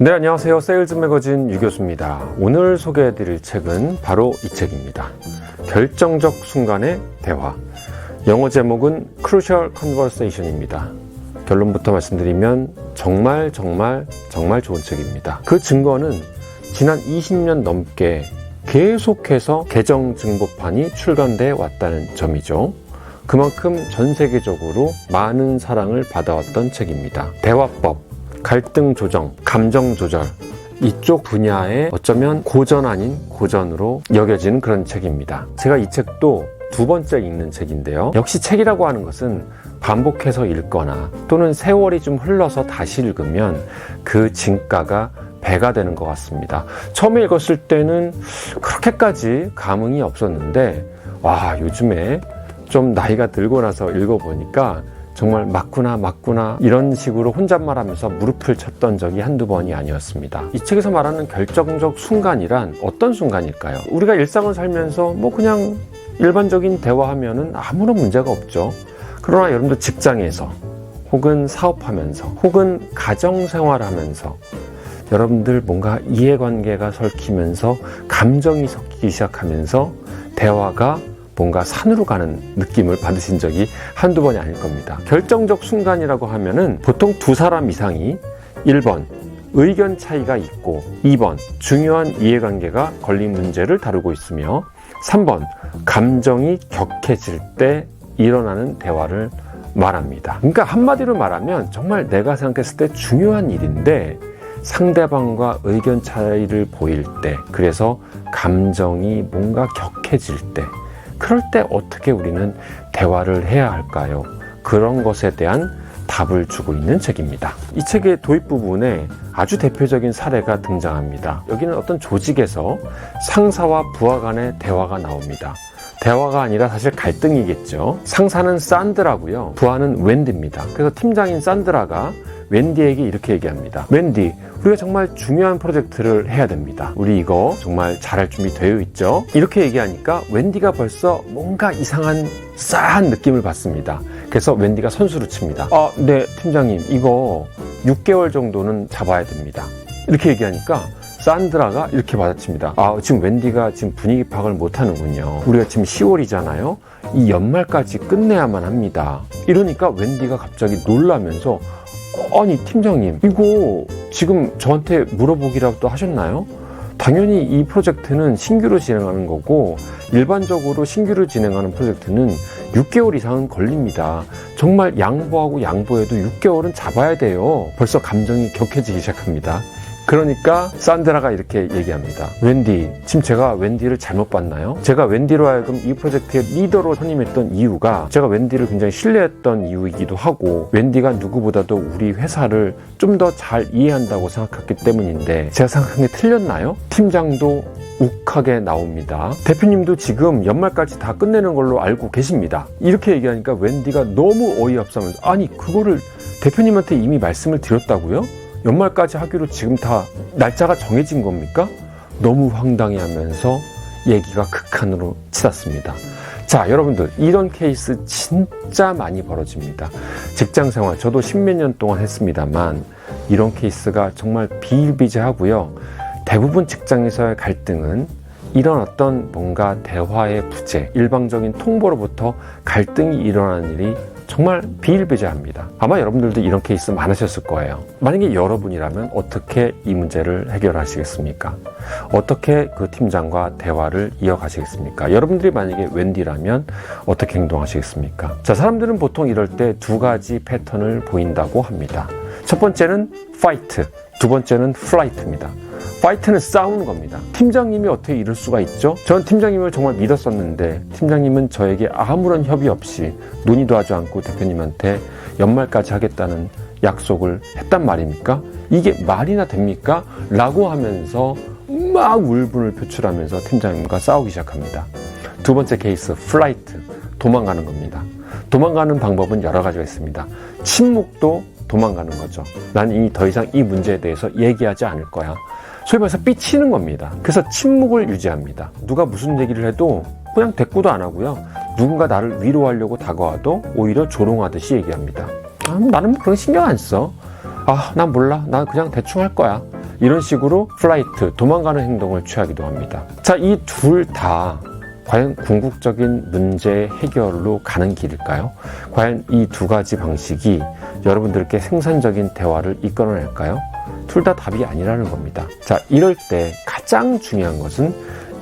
네, 안녕하세요. 세일즈 매거진 유교수입니다. 오늘 소개해드릴 책은 바로 이 책입니다. 결정적 순간의 대화. 영어 제목은 Crucial Conversation입니다. 결론부터 말씀드리면 정말 정말 정말 좋은 책입니다. 그 증거는 지난 20년 넘게 계속해서 개정 증보판이 출간돼 왔다는 점이죠. 그만큼 전 세계적으로 많은 사랑을 받아왔던 책입니다. 대화법, 갈등 조정, 감정 조절, 이쪽 분야의 어쩌면 고전 아닌 고전으로 여겨지는 그런 책입니다. 제가 이 책도 두 번째 읽는 책인데요. 역시 책이라고 하는 것은 반복해서 읽거나 또는 세월이 좀 흘러서 다시 읽으면 그 진가가 배가 되는 것 같습니다. 처음에 읽었을 때는 그렇게까지 감흥이 없었는데, 와, 요즘에 좀 나이가 들고 나서 읽어보니까 정말 맞구나 맞구나 이런 식으로 혼잣말 하면서 무릎을 쳤던 적이 한두 번이 아니었습니다. 이 책에서 말하는 결정적 순간이란 어떤 순간일까요? 우리가 일상을 살면서 뭐 그냥 일반적인 대화하면은 아무런 문제가 없죠. 그러나 여러분들 직장에서 혹은 사업하면서 혹은 가정생활하면서 여러분들 뭔가 이해관계가 설키면서 감정이 섞이기 시작하면서 대화가 뭔가 산으로 가는 느낌을 받으신 적이 한두 번이 아닐 겁니다. 결정적 순간이라고 하면은 보통 두 사람 이상이 1번 의견 차이가 있고 2번 중요한 이해관계가 걸린 문제를 다루고 있으며 3번 감정이 격해질 때 일어나는 대화를 말합니다. 그러니까 한마디로 말하면 정말 내가 생각했을 때 중요한 일인데 상대방과 의견 차이를 보일 때 그래서 감정이 뭔가 격해질 때 그럴 때 어떻게 우리는 대화를 해야 할까요? 그런 것에 대한 답을 주고 있는 책입니다. 이 책의 도입 부분에 아주 대표적인 사례가 등장합니다. 여기는 어떤 조직에서 상사와 부하 간의 대화가 나옵니다. 대화가 아니라 사실 갈등이겠죠. 상사는 산드라고요. 부하는 웬디입니다. 그래서 팀장인 산드라가 웬디에게 이렇게 얘기합니다. 웬디, 우리가 정말 중요한 프로젝트를 해야 됩니다. 우리 이거 정말 잘할 준비 되어 있죠? 이렇게 얘기하니까 웬디가 벌써 뭔가 이상한 싸한 느낌을 받습니다. 그래서 웬디가 선수를 칩니다. 아, 네, 팀장님, 이거 6개월 정도는 잡아야 됩니다. 이렇게 얘기하니까 산드라가 이렇게 받아칩니다. 아, 지금 웬디가 지금 분위기 파악을 못 하는군요. 우리가 지금 10월이잖아요. 이 연말까지 끝내야만 합니다. 이러니까 웬디가 갑자기 놀라면서 아니 팀장님 이거 지금 저한테 물어보기라도 하셨나요? 당연히 이 프로젝트는 신규로 진행하는 거고 일반적으로 신규로 진행하는 프로젝트는 6개월 이상은 걸립니다. 정말 양보하고 양보해도 6개월은 잡아야 돼요. 벌써 감정이 격해지기 시작합니다. 그러니까 산드라가 이렇게 얘기합니다. 웬디, 지금 제가 웬디를 잘못 봤나요? 제가 웬디로 하여금 이 프로젝트의 리더로 선임했던 이유가 제가 웬디를 굉장히 신뢰했던 이유이기도 하고 웬디가 누구보다도 우리 회사를 좀 더 잘 이해한다고 생각했기 때문인데 제가 생각한 게 틀렸나요? 팀장도 욱하게 나옵니다. 대표님도 지금 연말까지 다 끝내는 걸로 알고 계십니다. 이렇게 얘기하니까 웬디가 너무 어이없으면서 아니 그거를 대표님한테 이미 말씀을 드렸다고요? 연말까지 하기로 지금 다 날짜가 정해진 겁니까? 너무 황당해 하면서 얘기가 극한으로 치닫습니다. 자, 여러분들, 이런 케이스 진짜 많이 벌어집니다. 직장 생활, 저도 십몇 년 동안 했습니다만, 이런 케이스가 정말 비일비재하고요. 대부분 직장에서의 갈등은 이런 어떤 뭔가 대화의 부재, 일방적인 통보로부터 갈등이 일어나는 일이 정말 비일비재합니다. 아마 여러분들도 이런 케이스 많으셨을 거예요. 만약에 여러분이라면 어떻게 이 문제를 해결하시겠습니까? 어떻게 그 팀장과 대화를 이어가시겠습니까? 여러분들이 만약에 웬디라면 어떻게 행동하시겠습니까? 자, 사람들은 보통 이럴 때 두 가지 패턴을 보인다고 합니다. 첫 번째는 파이트, 두 번째는 플라이트입니다. 파이트는 싸우는 겁니다. 팀장님이 어떻게 이럴 수가 있죠? 전 팀장님을 정말 믿었었는데 팀장님은 저에게 아무런 협의 없이 논의도 하지 않고 대표님한테 연말까지 하겠다는 약속을 했단 말입니까? 이게 말이나 됩니까? 라고 하면서 막 울분을 표출하면서 팀장님과 싸우기 시작합니다. 두 번째 케이스, 플라이트. 도망가는 겁니다. 도망가는 방법은 여러 가지가 있습니다. 침묵도 도망가는 거죠. 난 이미 더 이상 이 문제에 대해서 얘기하지 않을 거야. 소위 말해서 삐치는 겁니다. 그래서 침묵을 유지합니다. 누가 무슨 얘기를 해도 그냥 대꾸도 안 하고요. 누군가 나를 위로하려고 다가와도 오히려 조롱하듯이 얘기합니다. 아, 나는 뭐 그런 신경 안 써. 아, 난 몰라. 난 그냥 대충 할 거야. 이런 식으로 플라이트, 도망가는 행동을 취하기도 합니다. 자, 이 둘 다 과연 궁극적인 문제 해결로 가는 길일까요? 과연 이 두 가지 방식이 여러분들께 생산적인 대화를 이끌어낼까요? 둘 다 답이 아니라는 겁니다. 자, 이럴 때 가장 중요한 것은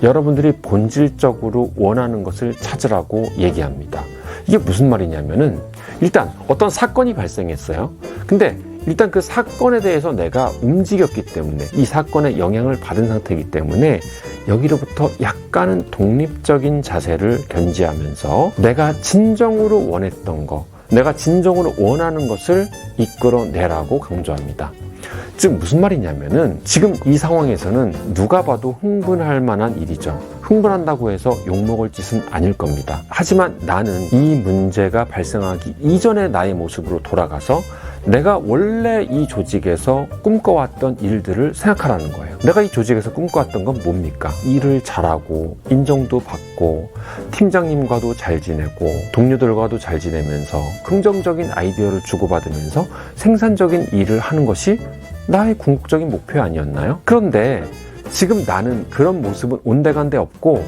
여러분들이 본질적으로 원하는 것을 찾으라고 얘기합니다. 이게 무슨 말이냐면은 일단 어떤 사건이 발생했어요. 근데 일단 그 사건에 대해서 내가 움직였기 때문에 이 사건에 영향을 받은 상태이기 때문에 여기로부터 약간은 독립적인 자세를 견지하면서 내가 진정으로 원했던 거, 내가 진정으로 원하는 것을 이끌어내라고 강조합니다. 즉 무슨 말이냐면은 지금 이 상황에서는 누가 봐도 흥분할 만한 일이죠. 흥분한다고 해서 욕먹을 짓은 아닐 겁니다. 하지만 나는 이 문제가 발생하기 이전의 나의 모습으로 돌아가서 내가 원래 이 조직에서 꿈꿔왔던 일들을 생각하라는 거예요. 내가 이 조직에서 꿈꿔왔던 건 뭡니까? 일을 잘하고 인정도 받고 팀장님과도 잘 지내고 동료들과도 잘 지내면서 긍정적인 아이디어를 주고받으면서 생산적인 일을 하는 것이 나의 궁극적인 목표 아니었나요? 그런데 지금 나는 그런 모습은 온데간데 없고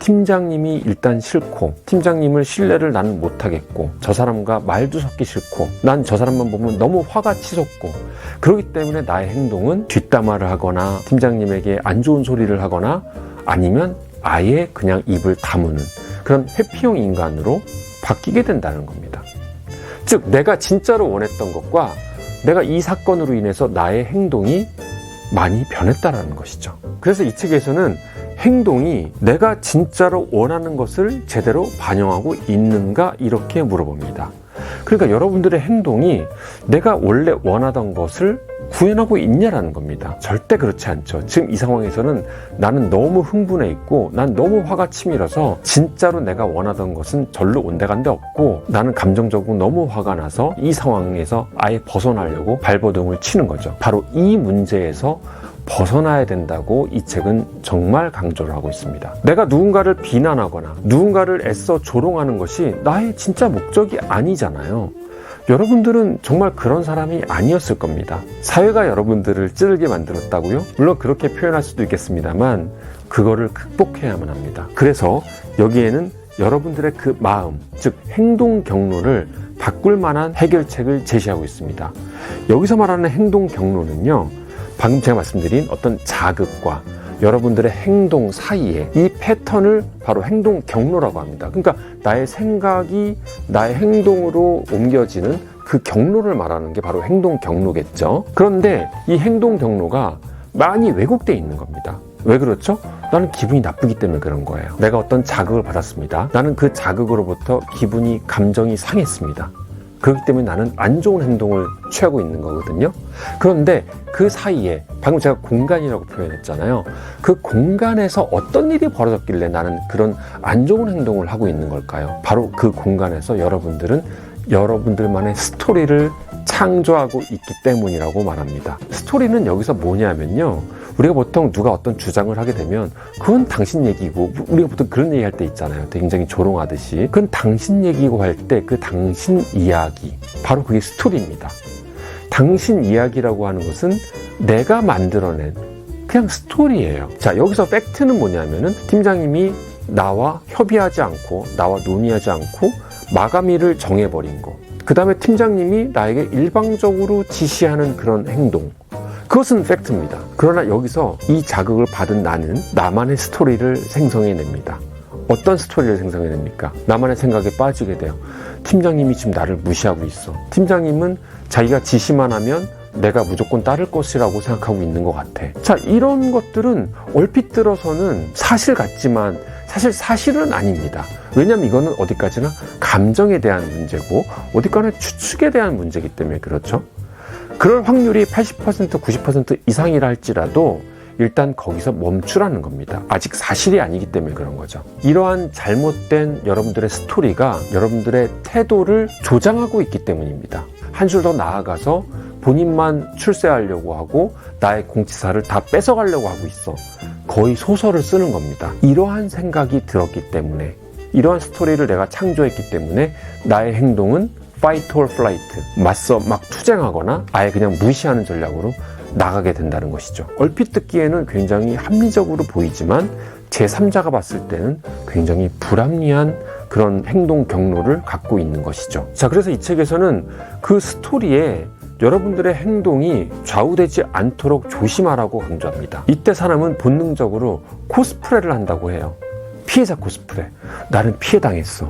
팀장님이 일단 싫고 팀장님을 신뢰를 나는 못하겠고 저 사람과 말도 섞기 싫고 난 저 사람만 보면 너무 화가 치솟고 그렇기 때문에 나의 행동은 뒷담화를 하거나 팀장님에게 안 좋은 소리를 하거나 아니면 아예 그냥 입을 다무는 그런 회피형 인간으로 바뀌게 된다는 겁니다. 즉 내가 진짜로 원했던 것과 내가 이 사건으로 인해서 나의 행동이 많이 변했다라는 것이죠. 그래서 이 책에서는 행동이 내가 진짜로 원하는 것을 제대로 반영하고 있는가 이렇게 물어봅니다. 그러니까 여러분들의 행동이 내가 원래 원하던 것을 구현하고 있냐라는 겁니다. 절대 그렇지 않죠. 지금 이 상황에서는 나는 너무 흥분해 있고 난 너무 화가 치밀어서 진짜로 내가 원하던 것은 절로 온데간데 없고 나는 감정적으로 너무 화가 나서 이 상황에서 아예 벗어나려고 발버둥을 치는 거죠. 바로 이 문제에서 벗어나야 된다고 이 책은 정말 강조를 하고 있습니다. 내가 누군가를 비난하거나 누군가를 애써 조롱하는 것이 나의 진짜 목적이 아니잖아요. 여러분들은 정말 그런 사람이 아니었을 겁니다. 사회가 여러분들을 찌르게 만들었다고요? 물론 그렇게 표현할 수도 있겠습니다만 그거를 극복해야만 합니다. 그래서 여기에는 여러분들의 그 마음, 즉 행동 경로를 바꿀 만한 해결책을 제시하고 있습니다. 여기서 말하는 행동 경로는요. 방금 제가 말씀드린 어떤 자극과 여러분들의 행동 사이에 이 패턴을 바로 행동 경로라고 합니다. 그러니까 나의 생각이 나의 행동으로 옮겨지는 그 경로를 말하는 게 바로 행동 경로겠죠. 그런데 이 행동 경로가 많이 왜곡되어 있는 겁니다. 왜 그렇죠? 나는 기분이 나쁘기 때문에 그런 거예요. 내가 어떤 자극을 받았습니다. 나는 그 자극으로부터 기분이, 감정이 상했습니다. 그렇기 때문에 나는 안 좋은 행동을 취하고 있는 거거든요. 그런데 그 사이에 방금 제가 공간이라고 표현했잖아요. 그 공간에서 어떤 일이 벌어졌길래 나는 그런 안 좋은 행동을 하고 있는 걸까요? 바로 그 공간에서 여러분들은 여러분들만의 스토리를 창조하고 있기 때문이라고 말합니다. 스토리는 여기서 뭐냐면요. 우리가 보통 누가 어떤 주장을 하게 되면 그건 당신 얘기고 우리가 보통 그런 얘기 할 때 있잖아요. 굉장히 조롱하듯이 그건 당신 얘기고 할 때 그 당신 이야기 바로 그게 스토리입니다. 당신 이야기라고 하는 것은 내가 만들어낸 그냥 스토리예요. 자 여기서 팩트는 뭐냐면은 팀장님이 나와 협의하지 않고 나와 논의하지 않고 마감일을 정해버린 거. 그 다음에 팀장님이 나에게 일방적으로 지시하는 그런 행동. 그것은 팩트입니다. 그러나 여기서 이 자극을 받은 나는 나만의 스토리를 생성해냅니다. 어떤 스토리를 생성해냅니까? 나만의 생각에 빠지게 돼요. 팀장님이 지금 나를 무시하고 있어. 팀장님은 자기가 지시만 하면 내가 무조건 따를 것이라고 생각하고 있는 것 같아. 자, 이런 것들은 얼핏 들어서는 사실 같지만 사실 사실은 아닙니다. 왜냐하면 이거는 어디까지나 감정에 대한 문제고 어디까지나 추측에 대한 문제이기 때문에 그렇죠. 그럴 확률이 80% 90% 이상이라 할지라도 일단 거기서 멈추라는 겁니다. 아직 사실이 아니기 때문에 그런 거죠. 이러한 잘못된 여러분들의 스토리가 여러분들의 태도를 조장하고 있기 때문입니다. 한 줄 더 나아가서 본인만 출세하려고 하고 나의 공지사를 다 뺏어가려고 하고 있어. 거의 소설을 쓰는 겁니다. 이러한 생각이 들었기 때문에 이러한 스토리를 내가 창조했기 때문에 나의 행동은 fight or flight 맞서 막 투쟁하거나 아예 그냥 무시하는 전략으로 나가게 된다는 것이죠. 얼핏 듣기에는 굉장히 합리적으로 보이지만 제3자가 봤을 때는 굉장히 불합리한 그런 행동 경로를 갖고 있는 것이죠. 자, 그래서 이 책에서는 그 스토리에 여러분들의 행동이 좌우되지 않도록 조심하라고 강조합니다. 이때 사람은 본능적으로 코스프레를 한다고 해요. 피해자 코스프레. 나는 피해 당했어.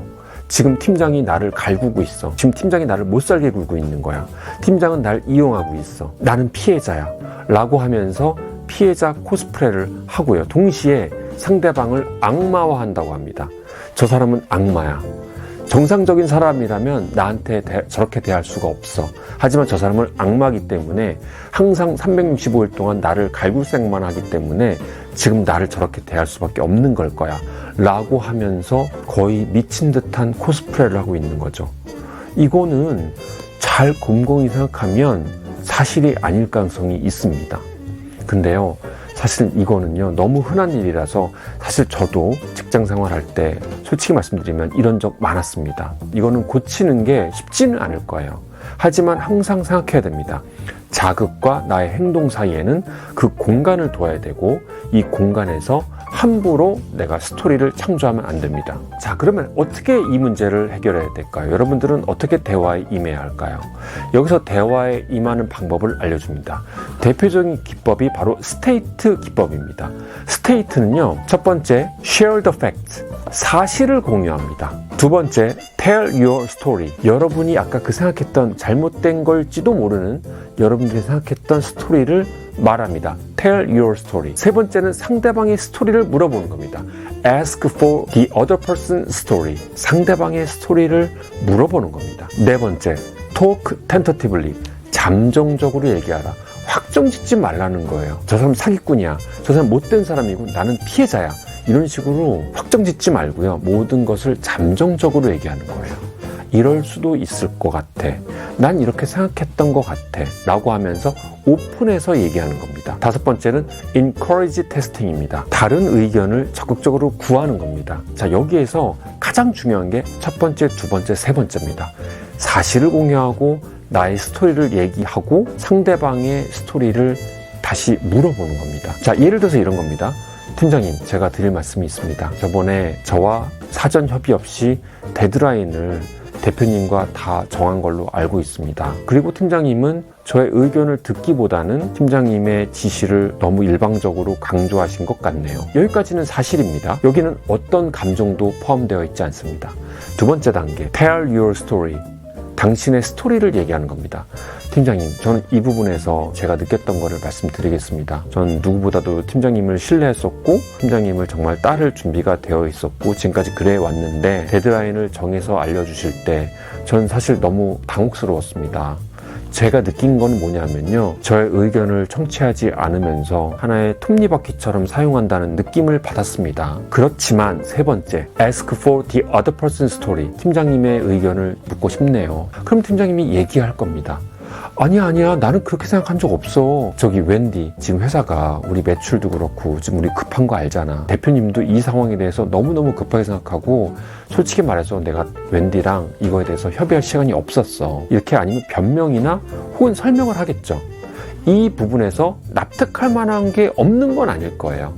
지금 팀장이 나를 갈구고 있어. 지금 팀장이 나를 못 살게 굴고 있는 거야. 팀장은 날 이용하고 있어. 나는 피해자야. 라고 하면서 피해자 코스프레를 하고요. 동시에 상대방을 악마화한다고 합니다. 저 사람은 악마야. 정상적인 사람이라면 나한테 대- 저렇게 대할 수가 없어. 하지만 저 사람은 악마기 때문에 항상 365일 동안 나를 갈굴생만 하기 때문에 지금 나를 저렇게 대할 수밖에 없는 걸 거야. 라고 하면서 거의 미친 듯한 코스프레를 하고 있는 거죠. 이거는 잘 곰곰이 생각하면 사실이 아닐 가능성이 있습니다. 근데요, 사실 이거는요, 너무 흔한 일이라서 사실 저도 직장 생활할 때 솔직히 말씀드리면 이런 적 많았습니다. 이거는 고치는 게 쉽지는 않을 거예요. 하지만 항상 생각해야 됩니다. 자극과 나의 행동 사이에는 그 공간을 둬야 되고 이 공간에서 함부로 내가 스토리를 창조하면 안 됩니다. 자, 그러면 어떻게 이 문제를 해결해야 될까요? 여러분들은 어떻게 대화에 임해야 할까요? 여기서 대화에 임하는 방법을 알려줍니다. 대표적인 기법이 바로 스테이트 기법입니다. 스테이트는요, 첫 번째, share the facts. 사실을 공유합니다. 두 번째, tell your story. 여러분이 아까 그 생각했던 잘못된 걸지도 모르는 여러분들이 생각했던 스토리를 말합니다. Tell your story. 세 번째는 상대방의 스토리를 물어보는 겁니다. Ask for the other person's story. 상대방의 스토리를 물어보는 겁니다. 네 번째, talk tentatively. 잠정적으로 얘기하라. 확정 짓지 말라는 거예요. 저 사람 사기꾼이야. 저 사람 못된 사람이고 나는 피해자야. 이런 식으로 확정 짓지 말고요. 모든 것을 잠정적으로 얘기하는 거예요. 이럴 수도 있을 것 같아. 난 이렇게 생각했던 것 같아. 라고 하면서 오픈해서 얘기하는 겁니다. 다섯 번째는 encourage testing입니다. 다른 의견을 적극적으로 구하는 겁니다. 자, 여기에서 가장 중요한 게 첫 번째, 두 번째, 세 번째입니다. 사실을 공유하고 나의 스토리를 얘기하고 상대방의 스토리를 다시 물어보는 겁니다. 자, 예를 들어서 이런 겁니다. 팀장님, 제가 드릴 말씀이 있습니다. 저번에 저와 사전 협의 없이 데드라인을 대표님과 다 정한 걸로 알고 있습니다. 그리고 팀장님은 저의 의견을 듣기보다는 팀장님의 지시를 너무 일방적으로 강조하신 것 같네요. 여기까지는 사실입니다. 여기는 어떤 감정도 포함되어 있지 않습니다. 두 번째 단계, tell your story. 당신의 스토리를 얘기하는 겁니다. 팀장님, 저는 이 부분에서 제가 느꼈던 거를 말씀드리겠습니다. 전 누구보다도 팀장님을 신뢰했었고, 팀장님을 정말 따를 준비가 되어 있었고, 지금까지 그래 왔는데, 데드라인을 정해서 알려주실 때, 전 사실 너무 당혹스러웠습니다. 제가 느낀 건 뭐냐면요. 저의 의견을 청취하지 않으면서 하나의 톱니바퀴처럼 사용한다는 느낌을 받았습니다. 그렇지만 세 번째, ask for the other person's story. 팀장님의 의견을 묻고 싶네요. 그럼 팀장님이 얘기할 겁니다. 아니야, 아니야. 나는 그렇게 생각한 적 없어. 저기, 웬디. 지금 회사가 우리 매출도 그렇고, 지금 우리 급한 거 알잖아. 대표님도 이 상황에 대해서 너무너무 급하게 생각하고, 솔직히 말해서 내가 웬디랑 이거에 대해서 협의할 시간이 없었어. 이렇게 아니면 변명이나 혹은 설명을 하겠죠. 이 부분에서 납득할 만한 게 없는 건 아닐 거예요.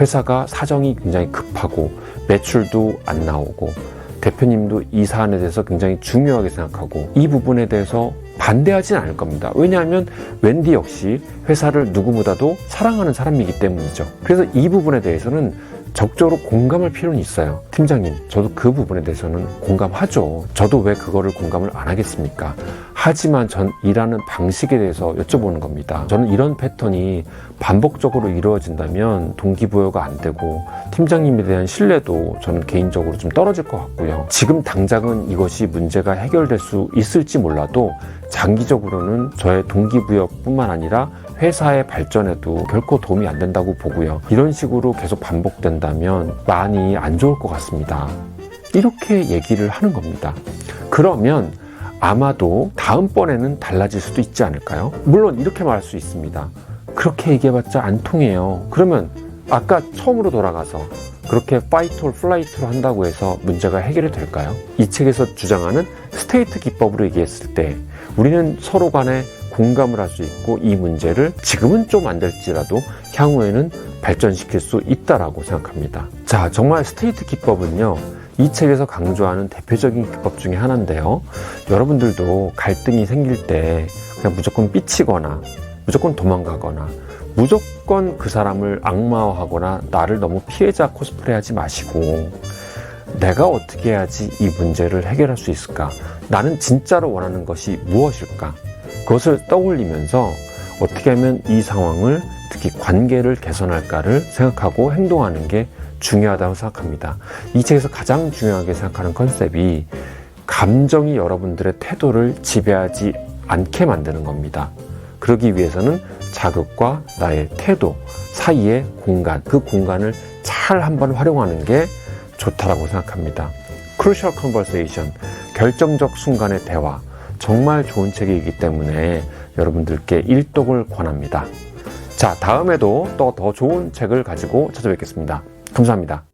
회사가 사정이 굉장히 급하고, 매출도 안 나오고, 대표님도 이 사안에 대해서 굉장히 중요하게 생각하고 이 부분에 대해서 반대하지는 않을 겁니다. 왜냐하면 웬디 역시 회사를 누구보다도 사랑하는 사람이기 때문이죠. 그래서 이 부분에 대해서는 적극적으로 공감할 필요는 있어요. 팀장님, 저도 그 부분에 대해서는 공감하죠. 저도 왜 그거를 공감을 안 하겠습니까? 하지만 전 일하는 방식에 대해서 여쭤보는 겁니다. 저는 이런 패턴이 반복적으로 이루어진다면 동기부여가 안 되고 팀장님에 대한 신뢰도 저는 개인적으로 좀 떨어질 것 같고요. 지금 당장은 이것이 문제가 해결될 수 있을지 몰라도 장기적으로는 저의 동기부여뿐만 아니라 회사의 발전에도 결코 도움이 안 된다고 보고요. 이런 식으로 계속 반복된다면 많이 안 좋을 것 같습니다. 이렇게 얘기를 하는 겁니다. 그러면 아마도 다음번에는 달라질 수도 있지 않을까요? 물론 이렇게 말할 수 있습니다. 그렇게 얘기해봤자 안 통해요. 그러면 아까 처음으로 돌아가서 그렇게 파이트 올 플라이트로 한다고 해서 문제가 해결이 될까요? 이 책에서 주장하는 스테이트 기법으로 얘기했을 때 우리는 서로 간에 공감을 할 수 있고 이 문제를 지금은 좀 안 될지라도 향후에는 발전시킬 수 있다라고 생각합니다. 자, 정말 스테이트 기법은요. 이 책에서 강조하는 대표적인 기법 중에 하나인데요. 여러분들도 갈등이 생길 때 그냥 무조건 삐치거나 무조건 도망가거나 무조건 그 사람을 악마화하거나 나를 너무 피해자 코스프레 하지 마시고 내가 어떻게 해야지 이 문제를 해결할 수 있을까? 나는 진짜로 원하는 것이 무엇일까? 그것을 떠올리면서 어떻게 하면 이 상황을 특히 관계를 개선할까를 생각하고 행동하는 게 중요하다고 생각합니다. 이 책에서 가장 중요하게 생각하는 컨셉이 감정이 여러분들의 태도를 지배하지 않게 만드는 겁니다. 그러기 위해서는 자극과 나의 태도 사이의 공간, 그 공간을 잘 한번 활용하는 게 좋다라고 생각합니다. Crucial Conversation, 결정적 순간의 대화. 정말 좋은 책이기 때문에 여러분들께 일독을 권합니다. 자, 다음에도 또 더 좋은 책을 가지고 찾아뵙겠습니다. 감사합니다.